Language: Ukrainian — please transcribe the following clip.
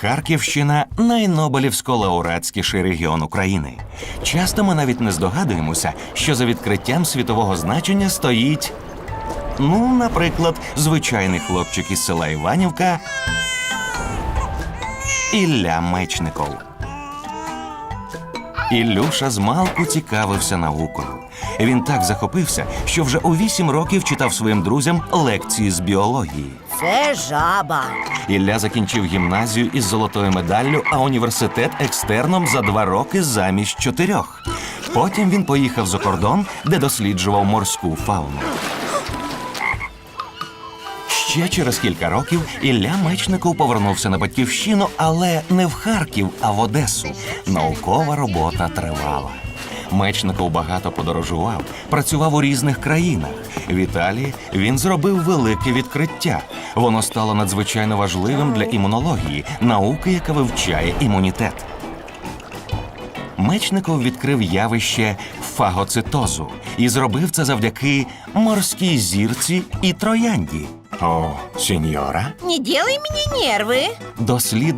Харківщина найнобелівсько-лауреатськіший регіон України. Часто ми навіть не здогадуємося, що за відкриттям світового значення стоїть. Ну, наприклад, звичайний хлопчик із села Іванівка Ілля Мечников. Ілюша змалку цікавився наукою. Він так захопився, що вже у вісім років читав своїм друзям лекції з біології. Це жаба. Ілля закінчив гімназію із золотою медаллю, а університет екстерном за два роки замість чотирьох. Потім він поїхав за кордон, де досліджував морську фауну. Ще через кілька років Ілля Мечников повернувся на батьківщину, але не в Харків, а в Одесу. Наукова робота тривала. Мечников багато подорожував, працював у різних країнах. В Італії він зробив велике відкриття. Воно стало надзвичайно важливим для імунології, науки, яка вивчає імунітет. Мечников відкрив явище фагоцитозу і зробив це завдяки морській зірці і троянді. О, сеньора, Не делай мне нервы. дослід